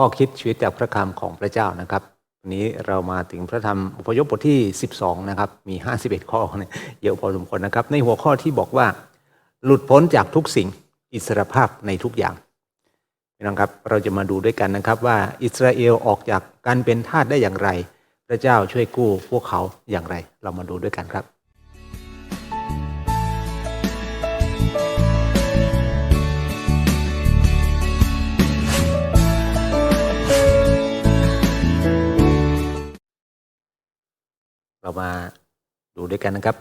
ข้อคิดชีวิตจากพระคำของพระเจ้านะครับวันนี้เรามาถึงพระธรรมอพยพบทที่ 12 นะครับ มี 51 ข้อเนี่ยเยอะพอสมควรนะครับ ในหัวข้อที่บอกว่า หลุดพ้นจากทุกสิ่งอิสรภาพในทุกอย่างพี่น้องครับเราจะมาดูด้วยกันนะครับว่าอิสราเอลออกจากการเป็นทาสได้อย่างไร พระเจ้าช่วยกู้พวกเขาอย่างไร เรามาดูด้วยกันครับ เรามาดูด้วยกันนะครับ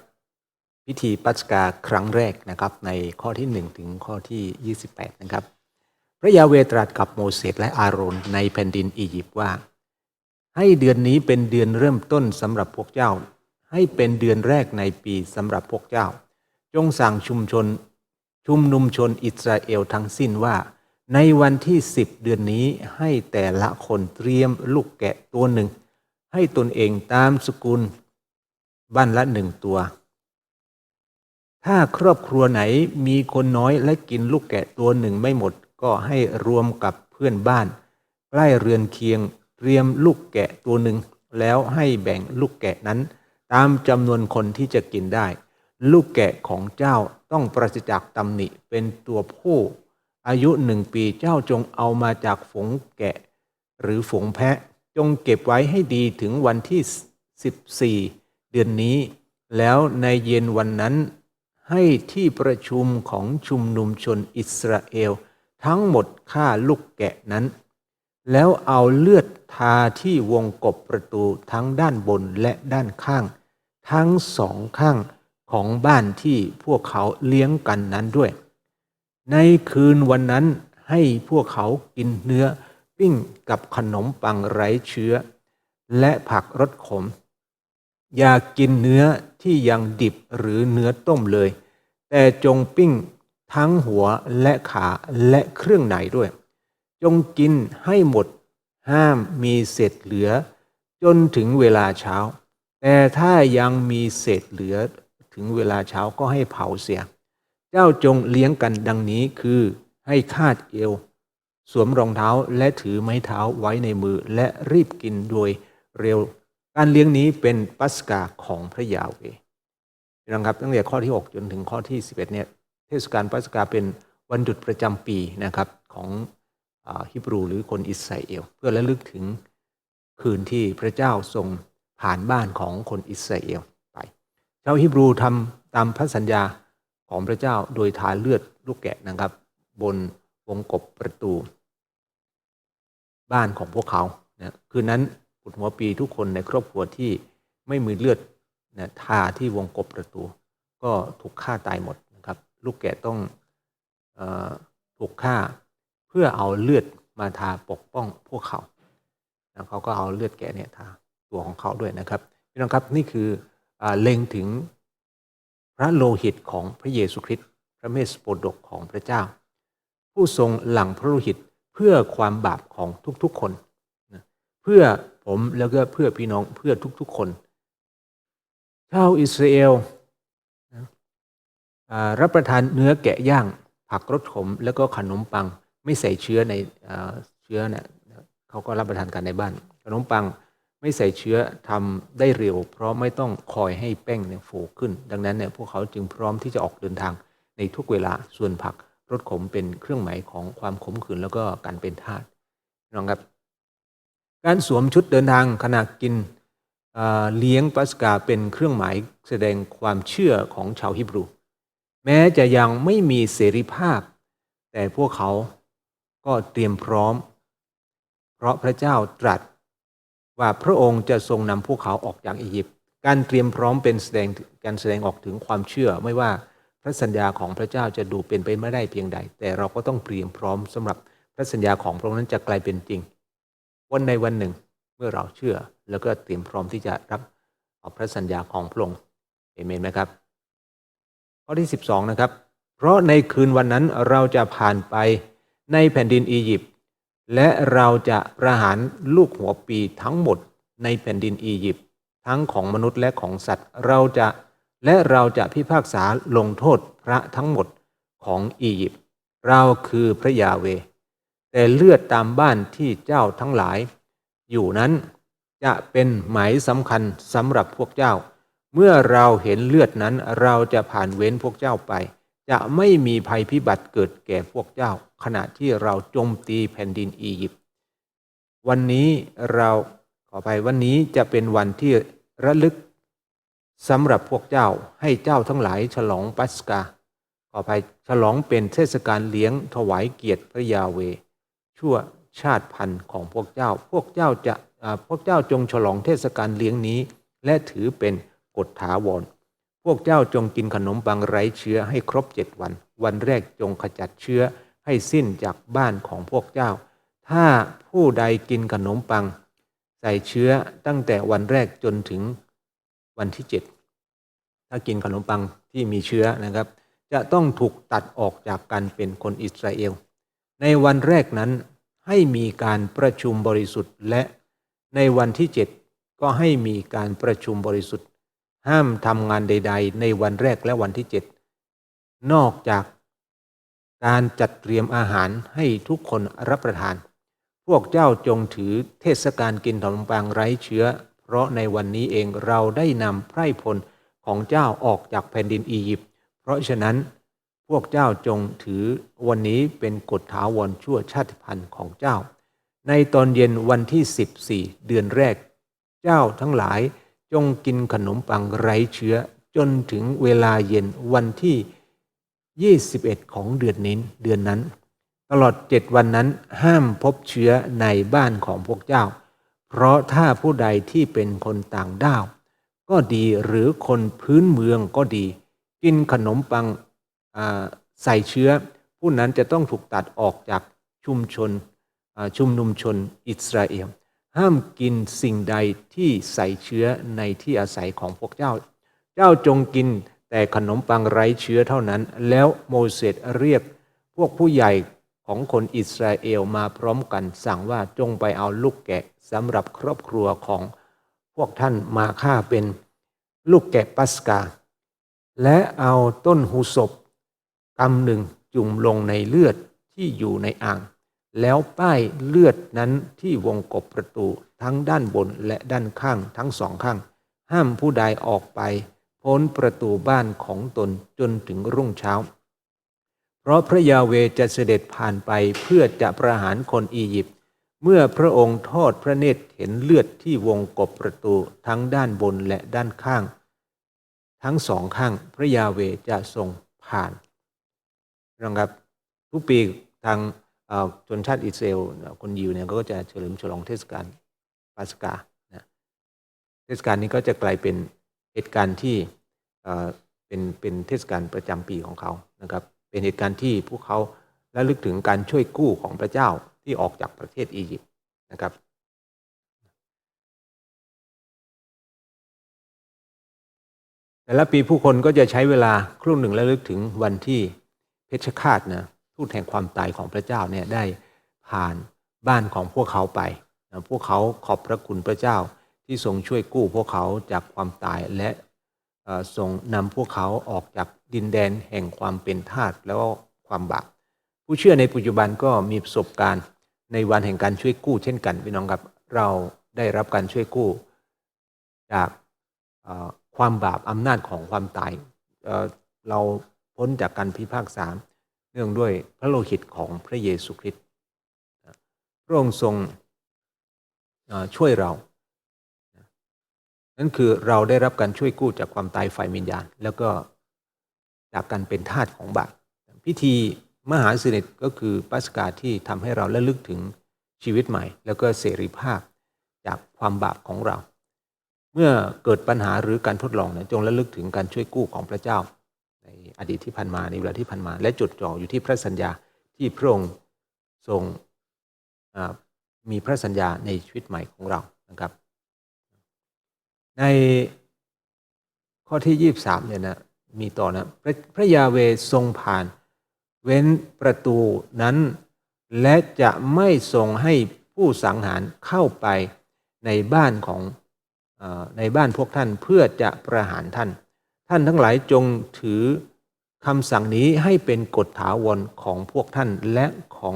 พิธีปัสกาครั้งแรกนะครับ ในข้อที่ 1 ถึงข้อที่ 28 นะครับ พระยาเวตรัสกับโมเสสและอาโรนในแผ่นดินอียิปต์ว่า ให้เดือนนี้เป็นเดือนเริ่มต้นสำหรับพวกเจ้า ให้เป็นเดือนแรกในปีสำหรับพวกเจ้า จงสั่งชุมชน ชุมนุมชนอิสราเอลทั้งสิ้นว่าในวันที่สิบเดือนนี้ให้แต่ละคนเตรียมลูกแกะตัวหนึ่ง ให้ตนเองตามสกุล บ้านละหนึ่งตัว ถ้าครอบครัวไหนมีคนน้อยและกินลูกแกะตัวหนึ่งไม่หมด ก็ให้รวมกับเพื่อนบ้าน ใกล้เรือนเคียง เตรียมลูกแกะตัวหนึ่ง แล้วให้แบ่งลูกแกะนั้น ตามจำนวนคนที่จะกินได้ ลูกแกะของเจ้าต้องปราศจากตำหนิเป็นตัวผู้อายุหนึ่งปีเจ้าจงเอามาจากฝูงแกะ หรือฝูงแพะ จงเก็บไว้ให้ดีถึงวันที่ 14 ดือนนี้ แล้วในเย็นวันนั้น ให้ที่ประชุมของชุมนุมชนอิสราเอล ทั้งหมดฆ่าลูกแกะนั้น แล้วเอาเลือดทาที่วงกบประตูทั้งด้านบนและด้านข้าง ทั้งสองข้างของบ้านที่พวกเขาเลี้ยงกันนั้นด้วย ในคืนวันนั้นให้พวกเขากินเนื้อปิ้งกับขนมปังไร้เชื้อ และผักรสขม อย่ากินเนื้อที่ยังดิบหรือเนื้อต้มเลย แต่จงปิ้งทั้งหัวและขาและเครื่องในด้วย จงกินให้หมด ห้ามมีเศษเหลือ จนถึงเวลาเช้า แต่ถ้ายังมีเศษเหลือถึงเวลาเช้าก็ให้เผาเสีย เจ้าจงเลี้ยงกันดังนี้คือให้คาดเอว สวมรองเท้าและถือไม้เท้าไว้ในมือและรีบกินโดยเร็ว การเลี้ยงนี้เป็นปัสกาของพระยาเวนะครับตั้งแต่ข้อที่ 6 จนถึงข้อที่ 11เนี่ยเทศกาลปัสกาเป็นวันหยุดประจำปีนะครับของอฮิบรูหรือคนอิสราเอลเพื่อระลึกถึงคืนที่พระเจ้าทรงผ่านบ้านของคนอิสราเอลไปชาวฮิบรูทำตามพระสัญญาของพระเจ้าโดยทาเลือดลูกแกะนะครับ บนวงกบประตู บ้านของพวกเขานะคืนนั้น ปุดหัวปีทุกคนในครอบครัวที่ไม่มีเลือดนะทาที่วงกบประตู ก็ถูกฆ่าตายหมดนะครับ ลูกแกะต้องออถูกฆ่าเพื่อเอาเลือดมาทาปกป้องพวกเขาแล้วเขาก็เอาเลือดแกะเนี่ยทาตัวของเขาด้วยนะครับพี่น้องครับนี่คืออเล็งถึงพระโลหิตของพระเยซูคริสต์พระเมสโปดกของพระเจ้า ผู้ทรงหลั่งพระโลหิตเพื่อความบาปของทุกๆคน พื่อผมแล้วก็เพื่อพี่น้องเพื่อทุกๆคนชาวอิสราเอลรับประทานเนื้อแกะย่าง ผักรสขม แล้วก็ขนมปัง ไม่ใส่เชื้อในอ่าเชื้อเนี่ยเขาก็รับประทานกันในบ้าน ขนมปังไม่ใส่เชื้อทำได้เร็ว เพราะไม่ต้องคอยให้แป้งเนี่ยฟูขึ้น ดังนั้นเนี่ยพวกเขาจึงพร้อมที่จะออกเดินทางในทุกเวลาส่วนผักรสขมเป็นเครื่องหมายของความขมขื่นแล้วก็การเป็นทาสน้องครับ การสวมชุดเดินทางขณะกินเเลี้ยงปัสกาเป็นเครื่องหมายแสดงความเชื่อของชาวฮิบรู แม้จะยังไม่มีเสรีภาพ แต่พวกเขาก็เตรียมพร้อม เพราะพระเจ้าตรัส ว่าพระองค์จะทรงนำพวกเขาออกจากอียิปต์การเตรียมพร้อมเป็นแสดงการแสดงออกถึงความเชื่อ ไม่ว่าพระสัญญาของพระเจ้าจะดูเป็นไปไม่ได้เพียงใด แต่เราก็ต้องเตรียมพร้อมสำหรับพระสัญญาของพระองค์นั้นจะกลายเป็นจริง วันในวันหนึ่งเมื่อเราเชื่อแล้วก็เตรียมพร้อมที่จะรับพระสัญญาของพระองค์เอเมนไหมครับ ข้อที่ 12 นะครับ เพราะในคืนวันนั้นเราจะผ่านไปในแผ่นดินอียิปต์และเราจะประหารลูกหัวปีทั้งหมดในแผ่นดินอียิปต์ทั้งของมนุษย์และของสัตว์ เราจะและเราจะพิพากษาลงโทษพระทั้งหมดของอียิปต์เราคือพระยาเว แต่เลือดตามบ้านที่เจ้าทั้งหลาย อยู่นั้นจะเป็นหมายสำคัญสำหรับพวกเจ้า เมื่อเราเห็นเลือดนั้นเราจะผ่านเว้นพวกเจ้าไป จะไม่มีภัยพิบัติเกิดแก่พวกเจ้า ขณะที่เราโจมตีแผ่นดินอียิปต์วันนี้เราขอไปวันนี้จะเป็นวันที่ระลึกสำหรับพวกเจ้าให้เจ้าทั้งหลายฉลองปัสกาขอไปฉลองเป็นเทศกาลเลี้ยงถวายเกียรติพระยาเว ชั่วชาติพันธุ์ของพวกเจ้า พวกเจ้าจะพวกเจ้าจงฉลองเทศกาลเลี้ยงนี้ และถือเป็นกฎถาวร พวกเจ้าจงกินขนมปังไร้เชื้อให้ครบเจ็ดวัน วันแรกจงขจัดเชื้อให้สิ้นจากบ้านของพวกเจ้า ถ้าผู้ใดกินขนมปัง ใส่เชื้อตั้งแต่วันแรกจนถึงวันที่เจ็ดถ้ากินขนมปังที่มีเชื้อนะครับ จะต้องถูกตัดออกจากการเป็นคนอิสราเอล ในวันแรกนั้นให้มีการประชุมบริสุทธิ์และในวันที่เจ็ดก็ให้มีการประชุมบริสุทธิ์ ห้ามทำงานใด ๆ ในวันแรกและวันที่เจ็ดนอกจากการจัดเตรียมอาหารให้ทุกคนรับประทาน พวกเจ้าจงถือเทศกาลกินขนมปังไร้เชื้อ เพราะในวันนี้เองเราได้นำไพร่พลของเจ้าออกจากแผ่นดินอียิปต์ เพราะฉะนั้น พวกเจ้าจงถือวันนี้เป็นกฎถาวรชั่วชาติพันธุ์ของเจ้า ในตอนเย็นวันที่ 14 เดือนแรก เจ้าทั้งหลายจงกินขนมปังไร้เชื้อจนถึงเวลาเย็นวันที่ 21 ของเดือนนี้เดือนนั้น ตลอดเจ็ดวันนั้นห้ามพบเชื้อในบ้านของพวกเจ้า เพราะถ้าผู้ใดที่เป็นคนต่างด้าว ก็ดีหรือคนพื้นเมืองก็ดี กินขนมปัง ใส่เชื้อ ผู้นั้นจะต้องถูกตัดออกจากชุมชนชุมนุมชนอิสราเอลห้ามกินสิ่งใดที่ใส่เชื้อในที่อาศัยของพวกเจ้า เจ้าจงกินแต่ขนมปังไร้เชื้อเท่านั้น แล้วโมเสสเรียกพวกผู้ใหญ่ของคนอิสราเอลมาพร้อมกัน สั่งว่าจงไปเอาลูกแกะสำหรับครอบครัวของพวกท่านมาฆ่าเป็นลูกแกะปัสกา และเอาต้นหูศพ กำหนึ่งจุ่มลงในเลือดที่อยู่ในอ่าง แล้วป้ายเลือดนั้นที่วงกบประตูทั้งด้านบนและด้านข้างทั้งสองข้าง ห้ามผู้ใดออกไป พ้นประตูบ้านของตนจนถึงรุ่งเช้า เพราะพระยาเวจะเสด็จผ่านไปเพื่อจะประหารคนอียิปต์เมื่อพระองค์ทอดพระเนตรเห็นเลือดที่วงกบประตูทั้งด้านบนและด้านข้าง ทั้งสองข้างพระยาเวจะทรงผ่าน นะครับทุกปีทางชนชาติอิสราเอลคนยิวเนี่ยก็จะเฉลิมฉลองเทศกาลปัสกานะเทศกาลนี้ก็จะกลายเป็นเหตุการณ์ที่เป็นเป็นเทศกาลประจำปีของเขานะครับ เป็นเหตุการณ์ที่พวกเขาและลึกถึงการช่วยกู้ของพระเจ้าที่ออกจากประเทศอียิปต์นะครับแต่ละปีผู้คนก็จะใช้เวลาครู่งหนึ่งและลึกถึงวันที่ เพชฌฆาตนะทูตแห่งความตายของพระเจ้าเนี่ยได้ผ่านบ้านของพวกเขาไปนะพวกเขาขอบพระคุณพระเจ้าที่ทรงช่วยกู้พวกเขาจากความตายและทรงนำพวกเขาออกจากดินแดนแห่งความเป็นทาสแล้วความบาปผู้เชื่อในปัจจุบันก็มีประสบการณ์ในวันแห่งการช่วยกู้ เช่นกันพี่น้องครับเราได้รับการช่วยกู้ จากความบาปอำนาจของความตายเรา พ้นจากการพิพากษาเนื่องด้วยพระโลหิตของพระเยซูคริสต์พระองค์ทรงช่วยเรานั่นคือเราได้รับการช่วยกู้จากความตายฝ่ายวิญญาณ แล้วก็จากการเป็นทาสของบาปพิธีมหาสิริก็คือปัสกาที่ทำให้เราระลึกถึงชีวิตใหม่ แล้วก็เสรีภาพจากความบาปของเรา เมื่อเกิดปัญหาหรือการทดลองเนี่ยจงระลึกถึงการช่วยกู้ของพระเจ้า อดีตที่ผ่านมาในเวลาที่ผ่านมา และจดจ่ออยู่ที่พระสัญญาที่พระองค์ทรงมีพระสัญญาในชีวิตใหม่ของเรานะครับ ในข้อที่ยี่บสามเนี่ยนะมีต่อนะพระพระยาเวทรงผ่าน เว้นประตูนั้น และจะไม่ทรงให้ผู้สังหารเข้าไปในบ้านของในบ้านพวกท่านเพื่อจะประหารท่าน ท่านทั้งหลายจงถือ คำสั่งนี้ให้เป็นกฎถาวรของพวกท่านและของ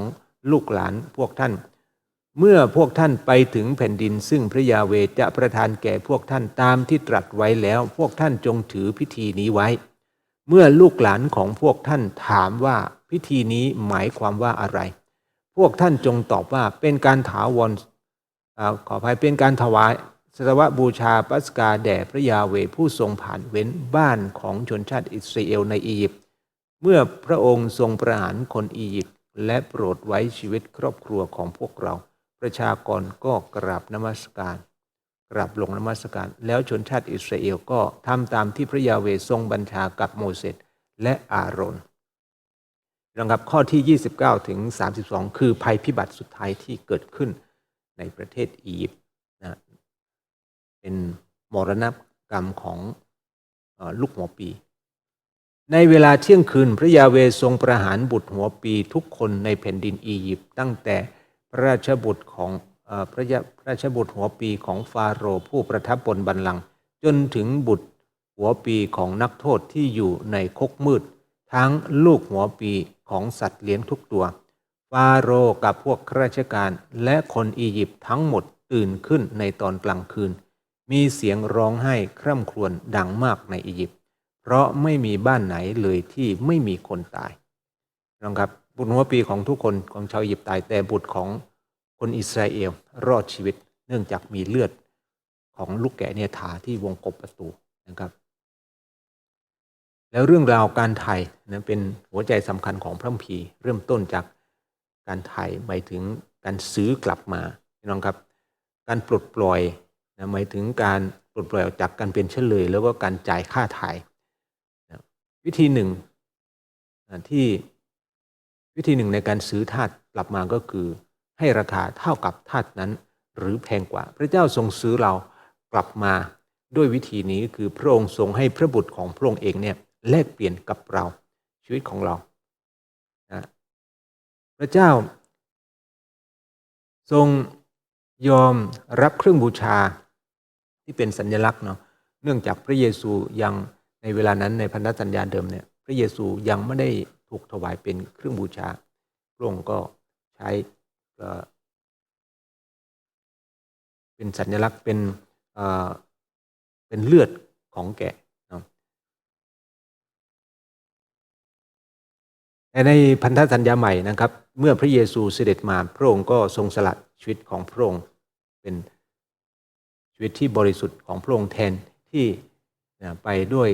ลูกหลานพวกท่าน เมื่อพวกท่านไปถึงแผ่นดิน ซึ่งพระยาเวจะประทานแก่พวกท่านตามที่ตรัสไว้แล้ว พวกท่านจงถือพิธีนี้ไว้ เมื่อลูกหลานของพวกท่านถามว่าพิธีนี้หมายความว่าอะไร พวกท่านจงตอบว่าเป็นการถาวรอขออภัยเป็นการถวาย สตวบูชาปัสกาแด่พระยาเวผู้ทรงผ่านเว้นบ้านของชนชาติอิสราเอลในอียิปต์เมื่อพระองค์ทรงประหารคนอียิปต์และโปรดไว้ชีวิตครอบครัวของพวกเรา ประชากรก็กราบนมัสการ กราบลงนมัสการ แล้วชนชาติอิสราเอลก็ทำตามที่พระยาเวทรงบัญชากับโมเสสและอาโรนนะครับข้อที่ 29 ถึง 32 คือภัยพิบัติสุดท้ายที่เกิดขึ้นในประเทศอียิปต์ เป็นมรณกรรมของอลูกหัวปี ในเวลาเที่ยงคืน พระยาเวทรงประหารบุตรหัวปีทุกคนในแผ่นดินอียิปต์ตั้งแต่พระราชบุตรของอพระยาพระราชบุตรหัวปีของฟาโรห์ผู้ประทับบนบัลลังก์จนถึงบุตรหัวปีของนักโทษที่อยู่ในคุกมืด ทั้งลูกหัวปีของสัตว์เลี้ยงทุกตัว ฟาโรห์กับพวกข้าราชการและคนอียิปต์ทั้งหมดตื่นขึ้นในตอนกลางคืน มีเสียงร้องไห้คร่ำครวญดังมากในอียิปต์เพราะไม่มีบ้านไหนเลยที่ไม่มีคนตายนะครับบุตรหัวปีของทุกคนของชาวอียิปต์ตายแต่บุตรของคนอิสราเอลรอดชีวิต เนื่องจากมีเลือดของลูกแกะเนี่ยทาที่วงกบประตูนะครับ แล้วเรื่องราวการไถ่นะเป็นหัวใจสำคัญของพระคัมภีร์เริ่มต้นจากการไถ่หมายถึงการซื้อกลับมาพี่น้องครับ การปลดปล่อย นะหมายถึงการปลดปล่อยออกจากการเป็นเฉลย แล้วก็การจ่ายค่าไถ่นะวิธีหนึ่งนะที่วิธีหนึ่งในการซื้อทาสกลับมาก็คือ ให้ราคาเท่ากับทาสนั้น หรือแพงกว่า พระเจ้าทรงซื้อเรากลับมาด้วยวิธีนี้คือพระองค์ทรงให้พระบุตรของพระองค์เองเนี่ยแลกเปลี่ยนกับเราชีวิตของเรานะพระเจ้า ทรงยอมรับเครื่องบูชา ที่เป็นสัญลักษณ์เนาะเนื่องจากพระเยซูยังในเวลานั้นในพันธสัญญาเดิมเนี่ยพระเยซูยังไม่ได้ถูกถวายเป็นเครื่องบูชาพระองค์ก็ใช้เป็นสัญลักษณ์เป็นเอ่อเป็นเลือดของแกะแต่ในพันธสัญญาใหม่นะครับ เมื่อพระเยซูเสด็จมาพระองค์ก็ทรงสละชีวิตของพระองค์เป็น วิตที่บริสุทธิ์ของพระองค์แทนที่ไปด้วย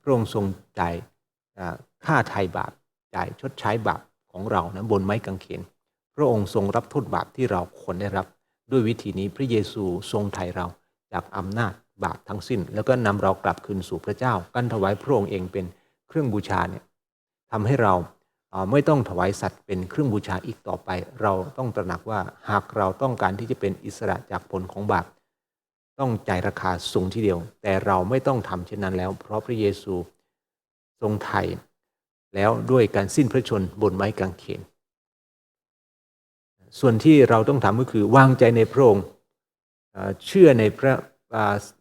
พระองค์ทรงจ่ายค่าไถ่บาปจ่ายชดใช้บาปของเรานะบนไม้กางเขนพระองค์ทรงรับโทษบาปที่เราควรได้รับ ด้วยวิธีนี้พระเยซูทรงไถ่เราจากอำนาจบาปทั้งสิ้น แล้วก็นำเรากลับคืนสู่พระเจ้า การถวายพระองค์เองเป็นเครื่องบูชาเนี่ยทำให้เราไม่ต้องถวายสัตว์เป็นเครื่องบูชาอีกต่อไป เราต้องตระหนักว่าหากเราต้องการที่จะเป็นอิสระจากผลของบาป ต้องจ่ายราคาสูงทีเดียว แต่เราไม่ต้องทำเช่นนั้นแล้ว เพราะพระเยซูทรงไถ่แล้วด้วยการสิ้นพระชนบนไม้กางเขน ส่วนที่เราต้องทำก็คือวางใจในพระองค์เชื่อในพระ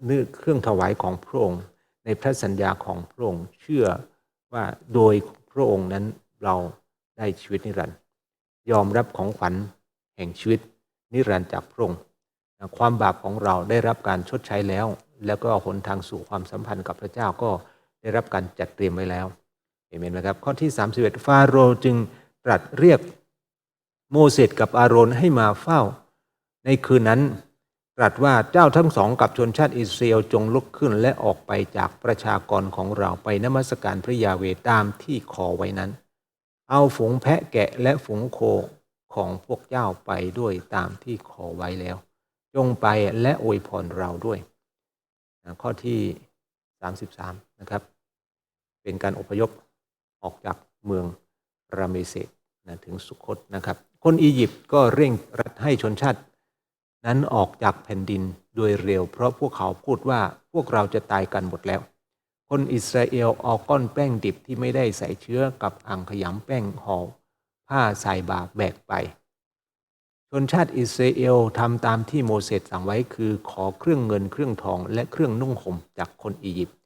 เนื้อเครื่องถวายของพระองค์ ในพระสัญญาของพระองค์เชื่อว่าโดยพระองค์นั้นเราได้ชีวิตนิรันดร์ยอมรับของขวัญแห่งชีวิตนิรันดร์จากพระองค์ ความบาปของเราได้รับการชดใช้แล้ว แล้วก็หนทางสู่ความสัมพันธ์กับพระเจ้าก็ได้รับการจัดเตรียมไว้แล้วเห็นไหมครับข้อที่ 31 ฟาโรห์จึงตรัสเรียกโมเสสกับอาโรนให้มาเฝ้า ในคืนนั้นตรัสว่าเจ้าทั้งสองกับชนชาติอิสราเอลจงลุกขึ้นและออกไปจากประชากรของเราไปนมัสการพระยาเวตามที่ขอไว้นั้น เอาฝูงแพะแกะและฝูงโคของพวกเจ้าไปด้วยตามที่ขอไว้แล้ว จงไปและอวยพรเราด้วย ข้อที่ 33 นะครับ เป็นการอพยพออกจากเมืองราเมเซสนะถึงสุคตนะครับ คนอียิปต์ก็เร่งรัดให้ชนชาติ นั้นออกจากแผ่นดินโดยเร็ว เพราะพวกเขาพูดว่าพวกเราจะตายกันหมดแล้ว คนอิสราเอลเอาก้อนแป้งดิบที่ไม่ได้ใส่เชื้อกับอ่างขยำแป้งห่อผ้าใส่บาแบกไป ชนชาติอิสราเอลทำตามที่โมเสสสั่งไว้คือขอเครื่องเงินเครื่องทองและเครื่องนุ่งห่มจากคนอียิปต์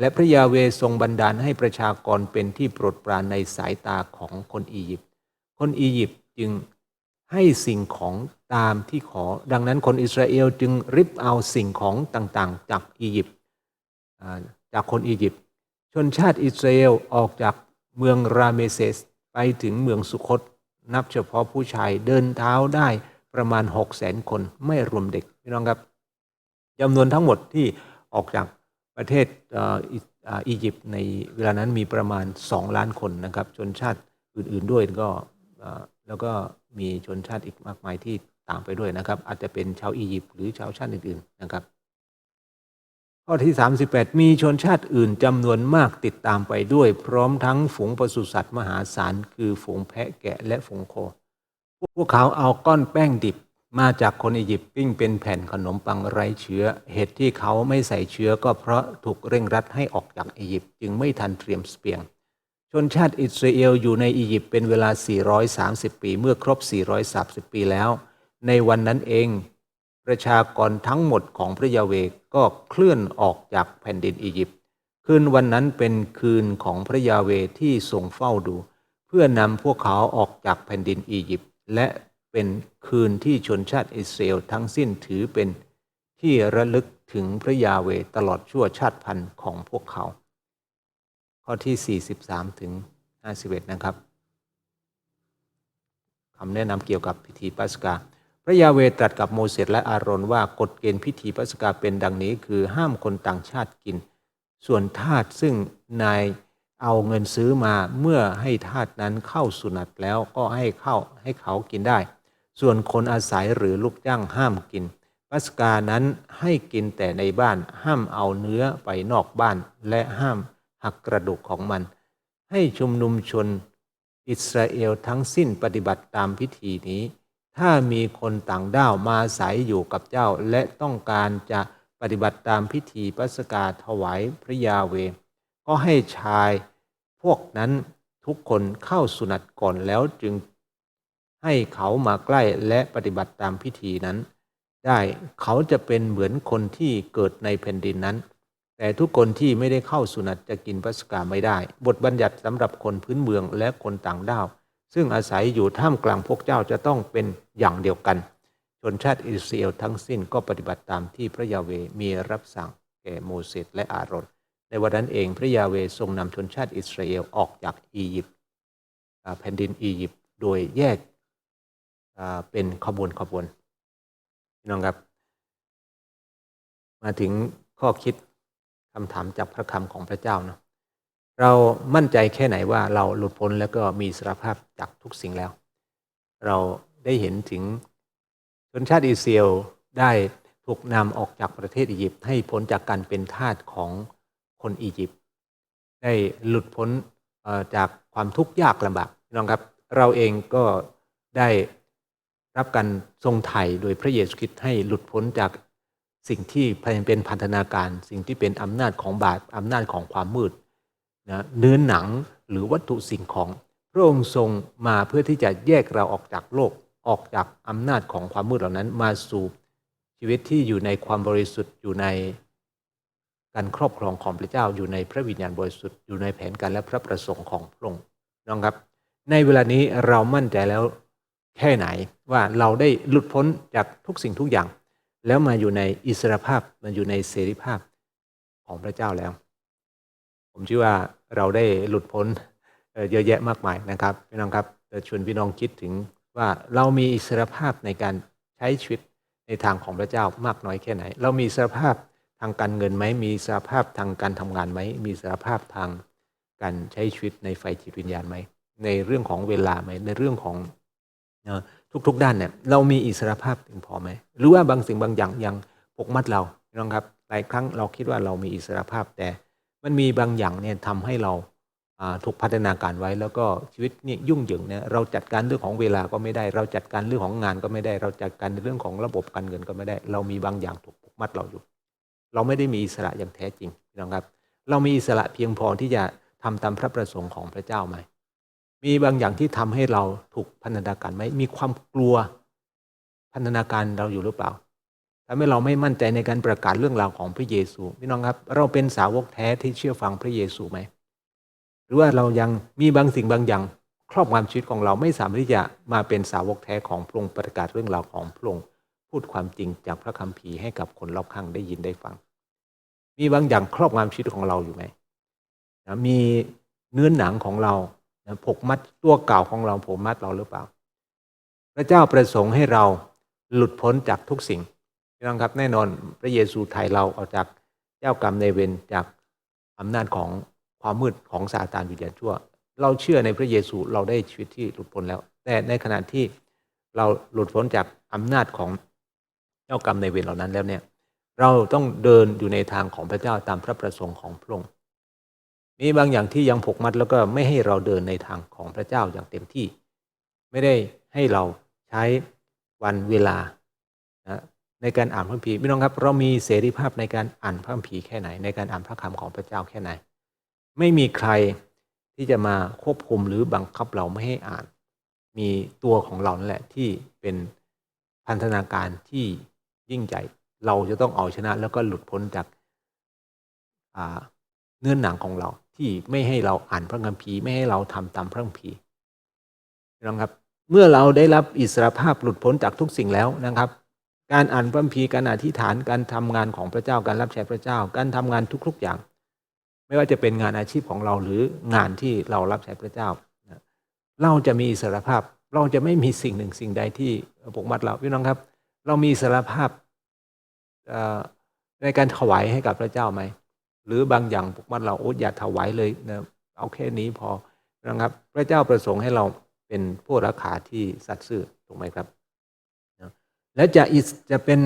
และพระยาเวทรงบันดาลให้ประชากรเป็นที่โปรดปรานในสายตาของคนอียิปต์คนอียิปต์จึงให้สิ่งของตามที่ขอ ดังนั้นคนอิสราเอลจึงริบเอาสิ่งของต่างๆ จากอียิปต์จากคนอียิปต์ชนชาติอิสราเอลออกจากเมืองราเมเซสไปถึงเมืองสุคต นับเฉพาะผู้ชายเดินเท้าได้ประมาณ 6 0แสนคนไม่รวมเด็กพี่น้องครับจำนวนทั้งหมดที่ออกจากประเทศอียิปต์ในเวลานั้นมีประมาณ 2 ล้านคนนะครับชนชาติอื่นๆด้วยก็แล้วก็มีชนชาติอีกมากมายที่ตามไปด้วยนะครับ อาจจะเป็นชาวอียิปต์หรือชาวชาติอื่นๆนะครับ ข้อที่ 38 มีชนชาติอื่นจำนวนมากติดตามไปด้วย พร้อมทั้งฝูงปศุสัตว์มหาศาล คือฝูงแพะแกะและฝูงโค พวกเขาเอาก้อนแป้งดิบมาจากคนอียิปต์ปิ้งเป็นแผ่นขนมปังไร้เชื้อ เหตุที่เขาไม่ใส่เชื้อก็เพราะถูกเร่งรัดให้ออกจากอียิปต์จึงไม่ทันเตรียมเสบียง ชนชาติอิสราเอลอยู่ในอียิปต์เป็นเวลา 430 ปี เมื่อครบ 430 ปีแล้ว ในวันนั้นเอง ประชากรทั้งหมดของพระยาเวก็เคลื่อนออกจากแผ่นดินอียิปต์คืนวันนั้นเป็นคืนของพระยาเวที่ทรงเฝ้าดู เพื่อนำพวกเขาออกจากแผ่นดินอียิปต์และเป็นคืนที่ชนชาติอิสราเอลทั้งสิ้นถือเป็นที่ระลึกถึงพระยาเวตลอดชั่วชาติพันธุ์ของพวกเขา ข้อที่ 43 ถึง 51 นะครับคำแนะนำเกี่ยวกับพิธีปัสกา พระยาเวตรัสกับโมเสสและอาโรนว่ากฎเกณฑ์พิธีปัสกาเป็นดังนี้ คือห้ามคนต่างชาติกิน ส่วนทาสซึ่งนายเอาเงินซื้อมาเมื่อให้ทาสนั้นเข้าสุนัตแล้วก็ให้เข้าให้เขากินได้ ส่วนคนอาศัยหรือลูกจ้างห้ามกินปัสกานั้นให้กินแต่ในบ้านห้ามเอาเนื้อไปนอกบ้าน และห้ามหักกระดูกของมัน ให้ชุมนุมชนอิสราเอลทั้งสิ้นปฏิบัติตามพิธีนี้ ถ้ามีคนต่างด้าวมาอาศัยอยู่กับเจ้าและต้องการจะปฏิบัติตามพิธีปัสกาถวายพระยาเว ก็ให้ชายพวกนั้นทุกคนเข้าสุนัตก่อนแล้วจึงให้เขามาใกล้และปฏิบัติตามพิธีนั้น ได้เขาจะเป็นเหมือนคนที่เกิดในแผ่นดินนั้น แต่ทุกคนที่ไม่ได้เข้าสุนัตจะกินปัสกาไม่ได้ บทบัญญัติสำหรับคนพื้นเมืองและคนต่างด้าว ซึ่งอาศัยอยู่ท่ามกลางพวกเจ้าจะต้องเป็นอย่างเดียวกัน ชนชาติอิสราเอลทั้งสิ้นก็ปฏิบัติตามที่พระยาเวมีรับสั่งแก่โมเสสและอาโรนในวันนั้นเองพระยาเวทรงนำชนชาติอิสราเอลออกจากอียิปต์แผ่นดินอียิปต์โดยแยกเป็นขบวนขบวนพี่น้องครับ มาถึงข้อคิดคำถามจากพระคำของพระเจ้าเนาะ เรามั่นใจแค่ไหนว่าเราหลุดพ้นแล้วก็มีสรภาพจากทุกสิ่งแล้ว เราได้เห็นถึงชนชาติอิสราเอลได้ถูกนำออกจากประเทศอียิปต์ให้พ้นจากการเป็นทาสของคนอียิปต์ได้หลุดพ้นจากความทุกข์ยากลำบากน้องครับ เราเองก็ได้รับการทรงไถ่โดยพระเยซูคริสต์ให้หลุดพ้นจากสิ่งที่เป็นพันธนาการ สิ่งที่เป็นอำนาจของบาปอำนาจของความมืด นะเนื้อหนังหรือวัตถุสิ่งของ พระองค์ทรงมาเพื่อที่จะแยกเราออกจากโลกออกจากอำนาจของความมืดเหล่านั้นมาสู่ชีวิตที่อยู่ในความบริสุทธิ์อยู่ในการครอบครองของพระเจ้าอยู่ในพระวิญญาณบริสุทธิ์อยู่ในแผนการและพระประสงค์ของพระองค์น้องครับ ในเวลานี้เรามั่นใจแล้วแค่ไหนว่าเราได้หลุดพ้นจากทุกสิ่งทุกอย่าง แล้วมาอยู่ในอิสรภาพมาอยู่ในเสรีภาพของพระเจ้าแล้ว ผมเชื่อว่าเราได้หลุดพ้นเยอะแยะมากมายนะครับพี่น้องครับชวนพี่น้องคิดถึงว่าเรามีอิสรภาพในการใช้ชีวิตในทางของพระเจ้ามากน้อยแค่ไหน เรามีอิสรภาพทางการเงินไหมมีอิสรภาพทางการทำงานไหมมีอิสรภาพทางการใช้ชีวิตในไฟจิตวิญญาณไหมในเรื่องของเวลาไหมในเรื่องของทุกๆด้านเนี่ยเรามีอิสรภาพเพียงพอไหมหรือว่าบางสิ่งบางอย่างยังปกมัดเราพี่น้องครับหลายครั้งเราคิดว่าเรามีอิสรภาพแต่ มันมีบางอย่างเนี่ยทำให้เราถูกพัฒนาการไว้แล้วก็ชีวิตเนี่ยยุ่งเหยิงเนี่ยเราจัดการเรื่องของเวลาก็ไม่ได้ เราจัดการเรื่องของงานก็ไม่ได้ เราจัดการเรื่องของระบบการเงินก็ไม่ได้ เรามีบางอย่างถูกผูกมัดเราอยู่ เราไม่ได้มีอิสระอย่างแท้จริงนะครับ เรามีอิสระเพียงพอที่จะทำตามพระประสงค์ของพระเจ้าไหมมีบางอย่างที่ทำให้เราถูกพันธนาการไหมมีความกลัวพันธนาการเราอยู่หรือเปล่า ทำให้เราไม่มั่นใจในการประกาศเรื่องราวของพระเยซูพี่น้องครับ เราเป็นสาวกแท้ที่เชื่อฟังพระเยซูไหมหรือว่าเรายังมีบางสิ่งบางอย่าง ครอบงำชีวิตของเราไม่สามารถที่จะมาเป็นสาวกแท้ของพระองค์ประกาศเรื่องราวของพระองค์พูดความจริงจากพระคัมภีร์ให้กับคนรอบข้างได้ยินได้ฟัง มีบางอย่างครอบงำชีวิตของเราอยู่ไหมนะมีเนื้อหนังของเรานะผูกมัดตัวเก่าของเราผูกมัดเราหรือเปล่า พระเจ้าประสงค์ให้เราหลุดพ้นจากทุกสิ่ง พี่น้องครับแน่นอนพระเยซูไถ่เราออกจากเจ้ากรรมในเวรจากอำนาจของความมืดของซาตานวิญญาณชั่ว เราเชื่อในพระเยซูเราได้ชีวิตที่หลุดพ้นแล้ว แต่ในขณะที่เราหลุดพ้นจากอำนาจของเจ้ากรรมในเวรเหล่านั้นแล้วเนี่ย เราต้องเดินอยู่ในทางของพระเจ้าตามพระประสงค์ของพระองค์มีบางอย่างที่ยังผูกมัดแล้วก็ไม่ให้เราเดินในทางของพระเจ้าอย่างเต็มที่ ไม่ได้ให้เราใช้วันเวลา ในการอ่านพระคัมภีร์พี่น้องครับ เรามีเสรีภาพในการอ่านพระคัมภีร์แค่ไหน ในการอ่านพระคำของพระเจ้าแค่ไหน ไม่มีใครที่จะมาควบคุมหรือบังคับเราไม่ให้อ่าน มีตัวของเรานั่นแหละที่เป็นพันธนาการที่ยิ่งใหญ่เราจะต้องเอาชนะ แล้วก็หลุดพ้นจากาเนื้อหนังของเราที่ไม่ให้เราอ่านพระคัมภีร์ไม่ให้เราทำตามพระคัมภีร์พี่น้องครับ เมื่อเราได้รับอิสรภาพหลุดพ้นจากทุกสิ่งแล้วนะครับ การอ่านพระคัมภีร์การอธิษฐานการทำงานของพระเจ้าการรับใช้พระเจ้า การทำงานทุกๆอย่าง ไม่ว่าจะเป็นงานอาชีพของเราหรืองานที่เรารับใช้พระเจ้า เราจะมีอิสรภาพเราจะไม่มีสิ่งหนึ่งสิ่งใดที่ปกมัดเราพี่น้องครับ เรามีอิสรภาพในการถวายให้กับพระเจ้าไหมหรือบางอย่างปกมัดเราโอ้อย่าถวายเลยนะเอาแค่นี้พอนะครับ พระเจ้าประสงค์ให้เราเป็นผู้รักขาที่สัตย์ซื่อถูกไหมครับ และจะจะเป็น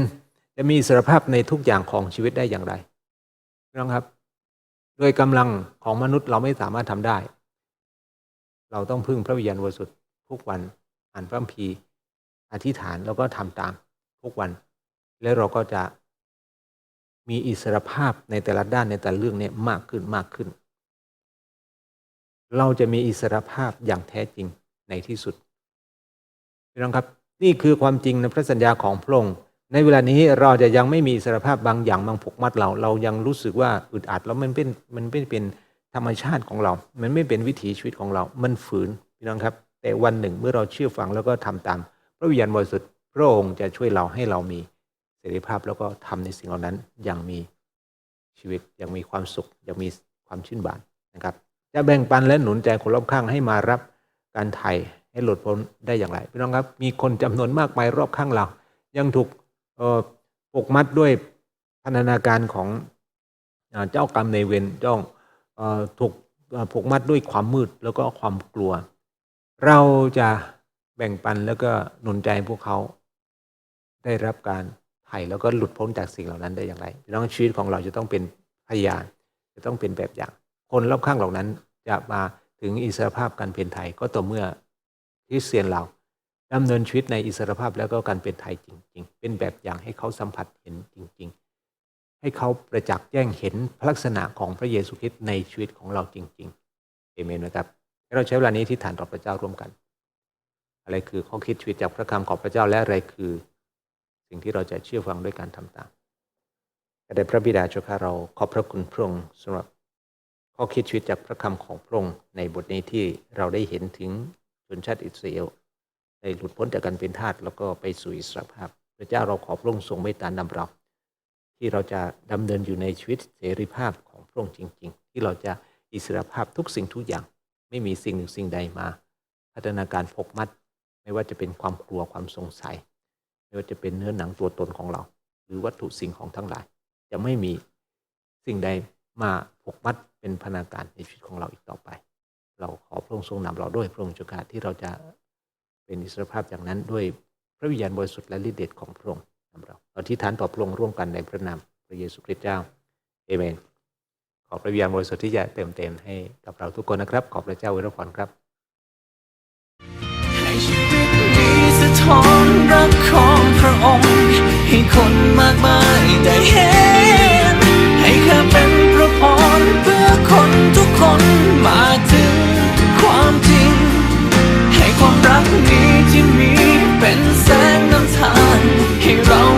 จะมีอิสรภาพในทุกอย่างของชีวิตได้อย่างไรน้องครับโดยกำลังของมนุษย์เราไม่สามารถทำได้ เราต้องพึ่งพระวิญญาณบริสุทธิ์ทุกวันอ่านพระคัมภีร์อธิษฐานแล้วก็ทำตามทุกวัน แล้วเราก็จะมีอิสรภาพในแต่ละด้านในแต่ละเรื่องเนี่ยมากขึ้นมากขึ้น เราจะมีอิสรภาพอย่างแท้จริงในที่สุดพี่น้องครับ นี่คือความจริงในพระสัญญาของพระองค์ในเวลานี้เราจะยังไม่มีอิสรภาพบางอย่างบางผูกมัดเรา เรายังรู้สึกว่าอึดอัดแล้วมันเป็นมันไม่เป็นธรรมชาติของเรา มันไม่เป็นวิถีชีวิตของเรา มันฝืนพี่น้องครับ แต่วันหนึ่งเมื่อเราเชื่อฟังแล้วก็ทำตาม พระวิญญาณบริสุทธิ์พระองค์จะช่วยเราให้เรามีเสรีภาพแล้วก็ทำในสิ่งเหล่านั้นอย่างมีชีวิตอย่างมีความสุขอย่างมีความชื่นบานนะครับ จะแบ่งปันและหนุนใจคนรอบข้างให้มารับการไถ่ ให้หลุดพ้นได้อย่างไรพี่น้องครับมีคนจำนวนมากมายรอบข้างเรา ยังถูกปกมัดด้วยพันธนาการของเจ้ากรรมในเวรจ้อ่อถูกเอ่อผูกมัดด้วยความมืดแล้วก็ความกลัว เราจะแบ่งปันแล้วก็หนุนใจพวกเขา ได้รับการไถ่แล้วก็หลุดพ้นจากสิ่งเหล่านั้นได้อย่างไรพี่น้องชีวิตของเราจะต้องเป็นพยานจะต้องเป็นแบบอย่าง คนรอบข้างเหล่านั้นจะมาถึงอิสรภาพการเป็นไทยก็ต่อเมื่อ คริสเตียนเราดำเนินชีวิตในอิสรภาพแล้วก็การเป็นไทยจริง ๆ เป็นแบบอย่างให้เขาสัมผัสเห็นจริง ๆ ให้เขาประจักษ์แจ้งเห็นลักษณะของพระเยซูคริสต์ในชีวิตของเราจริงๆเอเมนนะครับให้เราใช้เวลานี้ที่ฐานต่อพระเจ้าร่วมกัน อะไรคือข้อคิดชีวิตจากพระคำของพระเจ้าและอะไรคือ สิ่งที่เราจะเชื่อฟังด้วยการทำตามแต่พระบิดาเจ้าข้าเราขอบพระคุณพระองค์สำหรับข้อคิดชีวิตจากพระคำของพระองค์ในบทนี้ที่เราได้เห็นถึง ชนชาติอิสราเอลได้หลุดพ้นจากการเป็นทาสแล้วก็ไปสู่อิสรภาพ พระเจ้าเราขอพระองค์ทรงเมตตานำเรา ที่เราจะดำเนินอยู่ในชีวิตเสรีภาพของพระองค์จริง ๆ ที่เราจะอิสรภาพทุกสิ่งทุกอย่าง ไม่มีสิ่งหนึ่งสิ่งใดมา พัฒนาการพกมัด ไม่ว่าจะเป็นความกลัวความสงสัย ไม่ว่าจะเป็นเนื้อหนังตัวตนของเรา หรือวัตถุสิ่งของทั้งหลาย จะไม่มีสิ่งใดมาผกมัดเป็นพนาการในชีวิตของเราอีกต่อไป เราขอพระองค์ทรงนำเราด้วยพระองค์เจ้าข้าที่เราจะเป็นอิสรภาพอย่างนั้นด้วยพระวิญญาณบริสุทธิ์และฤทธิ์เดชของพระองค์นำเราเราที่ฐานต่อพระองค์ร่วมกันในพระนามพระเยซูคริสต์เจ้าเอเมน ขอพระวิญญาณบริสุทธิ์ที่จะเติมเต็มให้กับเราทุกคนนะครับ ขอพระเจ้าอวยพรครับให้ชีวิตนี้สะท้อนรักของพระองค์ให้คนมากมายได้เห็นให้ข้าเป็นพระพรเพื่อคนทุกคนมาถึง นี้ที่มีเป็นแสงนำทางให้เรา